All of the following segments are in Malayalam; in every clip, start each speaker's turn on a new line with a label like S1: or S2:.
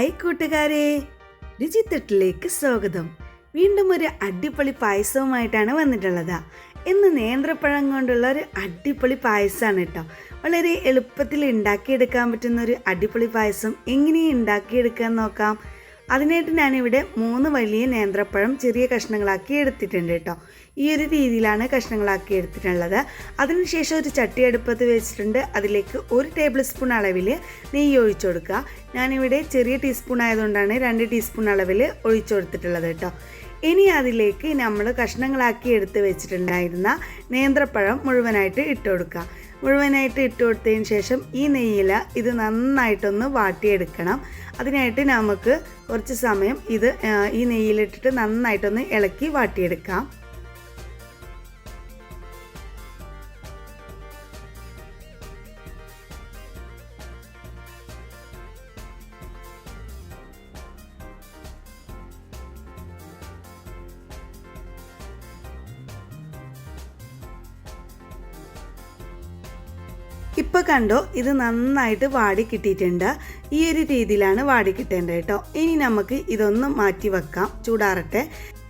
S1: ഹായ് കൂട്ടുകാരെ. രുചിത്തട്ടിലേക്ക് സ്വാഗതം. വീണ്ടും ഒരു അടിപൊളി പായസവുമായിട്ടാണ് വന്നിട്ടുള്ളത്. ഇന്ന് നേന്ത്രപ്പഴം കൊണ്ടുള്ള ഒരു അടിപൊളി പായസമാണ് കേട്ടോ വളരെ എളുപ്പത്തിൽ ഉണ്ടാക്കിയെടുക്കാൻ പറ്റുന്ന ഒരു അടിപൊളി പായസം. എങ്ങനെ ഉണ്ടാക്കിയെടുക്കാൻ നോക്കാം. അതിനായിട്ട് ഞാനിവിടെ മൂന്ന് വലിയ നേന്ത്രപ്പഴം ചെറിയ കഷ്ണങ്ങളാക്കി എടുത്തിട്ടുണ്ട് കേട്ടോ. ഈ ഒരു രീതിയിലാണ് കഷ്ണങ്ങളാക്കി എടുത്തിട്ടുള്ളത്. അതിനുശേഷം ഒരു ചട്ടി അടുപ്പത്ത് വെച്ചിട്ടുണ്ട്. അതിലേക്ക് ഒരു ടേബിൾ സ്പൂൺ അളവിൽ നെയ്യ് ഒഴിച്ചു കൊടുക്കുക. ഞാനിവിടെ ചെറിയ ടീസ്പൂൺ ആയതുകൊണ്ടാണ് രണ്ട് ടീസ്പൂൺ അളവിൽ ഒഴിച്ചു കൊടുത്തിട്ടുള്ളത് കേട്ടോ. ഇനി അതിലേക്ക് നമ്മൾ കഷ്ണങ്ങളാക്കി എടുത്ത് വെച്ചിട്ടുണ്ടായിരുന്ന നേന്ത്രപ്പഴം മുഴുവനായിട്ട് ഇട്ട് കൊടുക്കുക. മുഴുവനായിട്ട് ഇട്ട് കൊടുത്തതിന് ശേഷം ഈ നെയ്യില ഇത് നന്നായിട്ടൊന്ന് വാട്ടിയെടുക്കണം. അതിനായിട്ട് നമുക്ക് കുറച്ച് സമയം ഇത് ഈ നെയ്യിലിട്ടിട്ട് നന്നായിട്ടൊന്ന് ഇളക്കി വാട്ടിയെടുക്കാം. ഇപ്പോൾ കണ്ടോ ഇത് നന്നായിട്ട് വാടി കിട്ടിയിട്ടുണ്ട്. ഈ ഒരു രീതിയിലാണ് വാടി കിട്ടേണ്ടത് കേട്ടോ. ഇനി നമുക്ക് ഇതൊന്ന് മാറ്റി വെക്കാം ചൂടാറട്ടെ.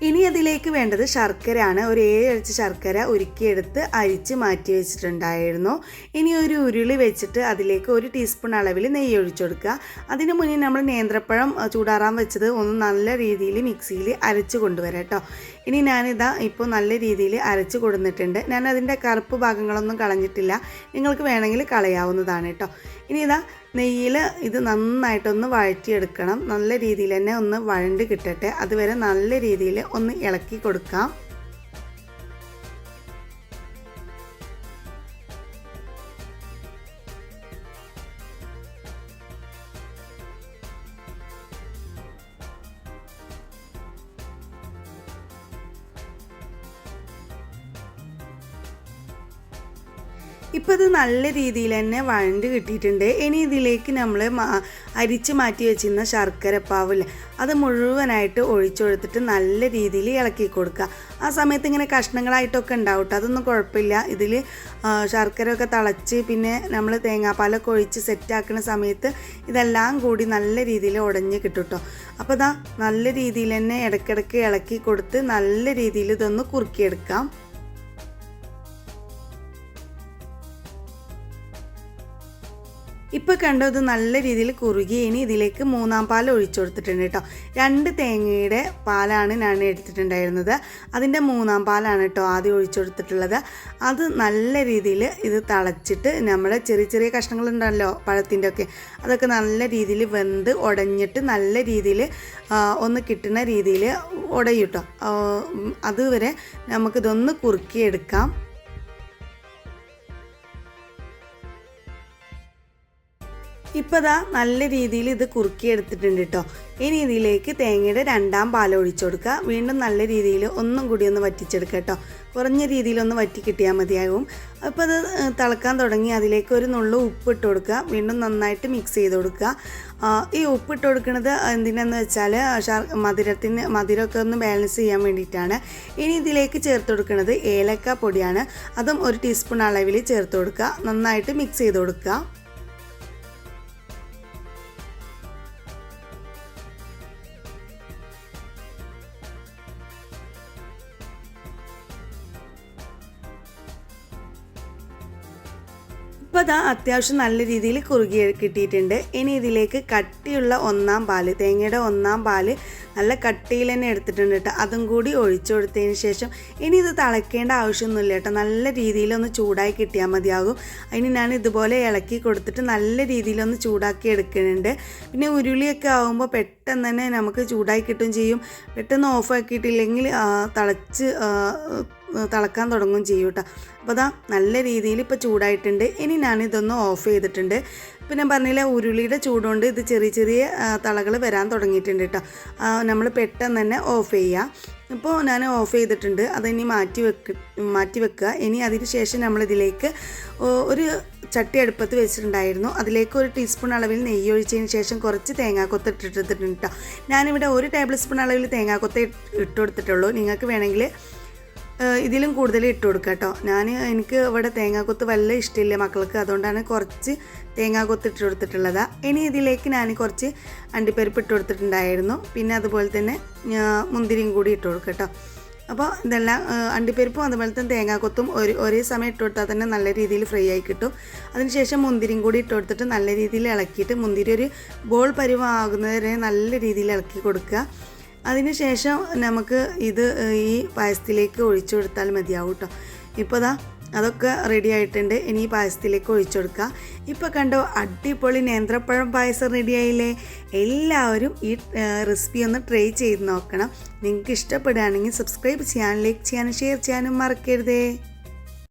S1: ഇനി അതിലേക്ക് വേണ്ടത് ശർക്കരയാണ്. ഒരു ഏഴരച്ച് ശർക്കര ഉരുക്കിയെടുത്ത് അരിച്ച് മാറ്റി വെച്ചിട്ടുണ്ടായിരുന്നു. ഇനി ഒരു ഉരുളി വെച്ചിട്ട് അതിലേക്ക് ഒരു ടീസ്പൂൺ അളവിൽ നെയ്യ് ഒഴിച്ചു കൊടുക്കുക. അതിന് മുന്നേ നമ്മൾ നേന്ത്രപ്പഴം ചൂടാറാൻ വെച്ചത് ഒന്ന് നല്ല രീതിയിൽ മിക്സിയിൽ അരച്ച് കൊണ്ടുവരാം കേട്ടോ. ഇനി ഞാനിതാ ഇപ്പോൾ നല്ല രീതിയിൽ അരച്ച് കൊടുത്തിട്ടുണ്ട് ഞാൻ അതിന്റെ കറുപ്പ് ഭാഗങ്ങളൊന്നും കളഞ്ഞിട്ടില്ല. നിങ്ങൾക്ക് വേണമെങ്കിൽ കളയാവുന്നതാണ് കേട്ടോ. ഇനി ഇതാ നെയ്യിൽ ഇത് നന്നായിട്ടൊന്ന് വഴറ്റിയെടുക്കണം. നല്ല രീതിയിൽ തന്നെ ഒന്ന് വഴണ്ട് കിട്ടട്ടെ. അതുവരെ നല്ല രീതിയിൽ ഒന്ന് ഇളക്കി കൊടുക്കാം. ഇപ്പോൾ ഇത് നല്ല രീതിയിൽ തന്നെ വഴണ്ട് കിട്ടിയിട്ടുണ്ട്. ഇനി ഇതിലേക്ക് നമ്മൾ അരിച്ച് മാറ്റി വെച്ചിരുന്ന ശർക്കര പാവില്ല അത് മുഴുവനായിട്ട് ഒഴിച്ചൊടുത്തിട്ട് നല്ല രീതിയിൽ ഇളക്കി കൊടുക്കുക. ആ സമയത്ത് ഇങ്ങനെ കഷ്ണങ്ങളായിട്ടൊക്കെ ഉണ്ടാവും കേട്ടോ അതൊന്നും കുഴപ്പമില്ല. ഇതിൽ ശർക്കര ഒക്കെ തിളച്ച് പിന്നെ നമ്മൾ തേങ്ങാപ്പാലൊക്കെ ഒഴിച്ച് സെറ്റാക്കുന്ന സമയത്ത് ഇതെല്ലാം കൂടി നല്ല രീതിയിൽ ഉടഞ്ഞ് കിട്ടും കേട്ടോ അപ്പോൾ ഇതാ നല്ല രീതിയിൽ തന്നെ ഇടയ്ക്കിടയ്ക്ക് ഇളക്കി കൊടുത്ത് നല്ല രീതിയിൽ ഇതൊന്ന് കുറുക്കിയെടുക്കാം. ഇപ്പോൾ കണ്ടോ ഇത് നല്ല രീതിയിൽ കുറുകി ഇനി ഇതിലേക്ക് മൂന്നാം പാൽ ഒഴിച്ചു കൊടുത്തിട്ടുണ്ട് കേട്ടോ. രണ്ട് തേങ്ങയുടെ പാലാണ് ഞാൻ എടുത്തിട്ടുണ്ടായിരുന്നത്. അതിന്റെ മൂന്നാം പാലാണ് കേട്ടോ ആദ്യം ഒഴിച്ചു കൊടുത്തിട്ടുള്ളത്. അത് നല്ല രീതിയിൽ ഇത് തളച്ചിട്ട് നമ്മൾ ചെറിയ ചെറിയ കഷ്ണങ്ങളുണ്ടല്ലോ പഴത്തിന്റെ ഒക്കെ. അതൊക്കെ നല്ല രീതിയിൽ വെന്ത് ഉടഞ്ഞിട്ട് നല്ല രീതിയിൽ ഒന്ന് കിട്ടുന്ന രീതിയിൽ ഉടയും കേട്ടോ. ആ, ഉം, അതുവരെ നമുക്കിതൊന്ന് കുറുക്കിയെടുക്കാം. ഇപ്പോൾ ദാ നല്ല രീതിയിൽ ഇത് കുറുക്കി എടുത്തിട്ടുണ്ട് കേട്ടോ ഇനി ഇതിലേക്ക് തേങ്ങയുടെ രണ്ടാം പാൽ ഒഴിച്ചു കൊടുക്കുക. വീണ്ടും നല്ല രീതിയിൽ ഒന്നും കൂടി ഒന്ന് വറ്റിച്ചെടുക്കുക കേട്ടോ കുറഞ്ഞ രീതിയിലൊന്ന് വറ്റി കിട്ടിയാൽ മതിയാകും. അപ്പോൾ അത് തിളക്കാൻ തുടങ്ങി അതിലേക്ക് ഒരു നുള്ളു ഉപ്പ് ഇട്ട് കൊടുക്കുക. വീണ്ടും നന്നായിട്ട് മിക്സ് ചെയ്ത് കൊടുക്കുക. ഈ ഉപ്പ് ഇട്ട് കൊടുക്കുന്നത് എന്തിനാന്ന് വെച്ചാൽ മധുരത്തിന് മധുരമൊക്കെ ഒന്ന് ബാലൻസ് ചെയ്യാൻ വേണ്ടിയിട്ടാണ്. ഇനി ഇതിലേക്ക് ചേർത്ത് കൊടുക്കുന്നത് ഏലക്ക പൊടിയാണ്. അതും ഒരു ടീസ്പൂൺ അളവിൽ ചേർത്ത് കൊടുക്കുക. നന്നായിട്ട് മിക്സ് ചെയ്ത് കൊടുക്കുക. ഇപ്പോൾ അതാ അത്യാവശ്യം നല്ല രീതിയിൽ കുറുകി കിട്ടിയിട്ടുണ്ട്. ഇനി ഇതിലേക്ക് കട്ടിയുള്ള ഒന്നാം പാൽ തേങ്ങയുടെ ഒന്നാം പാൽ നല്ല കട്ടിയിൽ തന്നെ എടുത്തിട്ടുണ്ട് കേട്ടോ. അതും കൂടി ഒഴിച്ചു കൊടുത്തതിന് ശേഷം ഇനി ഇത് തിളയ്ക്കേണ്ട ആവശ്യമൊന്നുമില്ല കേട്ടോ. നല്ല രീതിയിലൊന്ന് ചൂടായി കിട്ടിയാൽ മതിയാകും. അതിന് ഞാൻ ഇതുപോലെ ഇളക്കി കൊടുത്തിട്ട് നല്ല രീതിയിലൊന്ന് ചൂടാക്കി എടുക്കുന്നുണ്ട്. പിന്നെ ഉരുളിയൊക്കെ ആകുമ്പോൾ പെട്ടെന്ന് തന്നെ നമുക്ക് ചൂടായി കിട്ടും ചെയ്യും. പെട്ടെന്ന് ഓഫാക്കിയിട്ടില്ലെങ്കിൽ തിളച്ച് ആ, തിളക്കാൻ തുടങ്ങും ചെയ്യും കേട്ടോ. അപ്പോൾ അതാ നല്ല രീതിയിൽ ഇപ്പോൾ ചൂടായിട്ടുണ്ട്. ഇനി ഞാനിതൊന്ന് ഓഫ് ചെയ്തിട്ടുണ്ട്. പിന്നെ പറഞ്ഞില്ല ഉരുളിയുടെ ചൂടുകൊണ്ട് ഇത് ചെറിയ ചെറിയ തളകൾ വരാൻ തുടങ്ങിയിട്ടുണ്ട് കേട്ടോ. നമ്മൾ പെട്ടെന്ന് തന്നെ ഓഫ് ചെയ്യുക ഇപ്പോൾ ഞാൻ ഓഫ് ചെയ്തിട്ടുണ്ട്. അതിനി മാറ്റി വെക്ക മാറ്റി വെക്കുക. ഇനി അതിന് ശേഷം നമ്മളിതിലേക്ക് ഒരു ചട്ടി അടുപ്പത്ത് വെച്ചിട്ടുണ്ടായിരുന്നു. അതിലേക്ക് ഒരു ടീസ്പൂൺ അളവിൽ നെയ്യ് ഒഴിച്ചതിന് ശേഷം കുറച്ച് തേങ്ങാക്കൊത്ത് ഇട്ടിട്ടുണ്ട് കേട്ടോ. ഞാനിവിടെ ഒരു ടേബിൾ സ്പൂൺ അളവിൽ തേങ്ങാക്കൊത്ത് ഇട്ട് കൊടുത്തിട്ടുള്ളൂ. നിങ്ങൾക്ക് വേണമെങ്കിൽ ഇതിലും കൂടുതൽ ഇട്ട് കൊടുക്കുക കേട്ടോ. ഞാൻ എനിക്ക് ഇവിടെ തേങ്ങാക്കൊത്ത് വല്ല ഇഷ്ടമില്ല മക്കൾക്ക്. അതുകൊണ്ടാണ് കുറച്ച് തേങ്ങാക്കൊത്ത് ഇട്ട് കൊടുത്തിട്ടുള്ളതാണ് ഇനി ഇതിലേക്ക് ഞാൻ കുറച്ച് അണ്ടിപ്പരിപ്പ് ഇട്ട് കൊടുത്തിട്ടുണ്ടായിരുന്നു. പിന്നെ അതുപോലെ തന്നെ മുന്തിരിയും കൂടി ഇട്ട് കൊടുക്കുക കേട്ടോ. അപ്പോൾ ഇതെല്ലാം അണ്ടിപ്പരിപ്പും അതുപോലെ തന്നെ തേങ്ങാക്കൊത്തും ഒരു ഒരേ സമയം ഇട്ട് കൊടുത്താൽ തന്നെ നല്ല രീതിയിൽ ഫ്രൈ ആയി കിട്ടും. അതിനുശേഷം മുന്തിരിയും കൂടി ഇട്ട് കൊടുത്തിട്ട് നല്ല രീതിയിൽ ഇളക്കിയിട്ട് മുന്തിരി ഒരു ബോൾ പരുവമാകുന്നവരെ നല്ല രീതിയിൽ ഇളക്കി കൊടുക്കുക. അതിനുശേഷം നമുക്ക് ഇത് ഈ പായസത്തിലേക്ക് ഒഴിച്ചു കൊടുത്താൽ മതിയാവും കേട്ടോ ഇപ്പോൾ ദാ അതൊക്കെ റെഡി ആയിട്ടുണ്ട്. ഇനി ഈ പായസത്തിലേക്ക് ഒഴിച്ചു കൊടുക്കുക ഇപ്പോൾ കണ്ടോ അടിപൊളി നേന്ത്രപ്പഴം പായസം റെഡിയായില്ലേ എല്ലാവരും ഈ റെസിപ്പി ഒന്ന് ട്രൈ ചെയ്ത് നോക്കണം. നിങ്ങൾക്ക് ഇഷ്ടപ്പെടുകയാണെങ്കിൽ സബ്സ്ക്രൈബ് ചെയ്യാനും ലൈക്ക് ചെയ്യാനും ഷെയർ ചെയ്യാനും മറക്കരുതേ.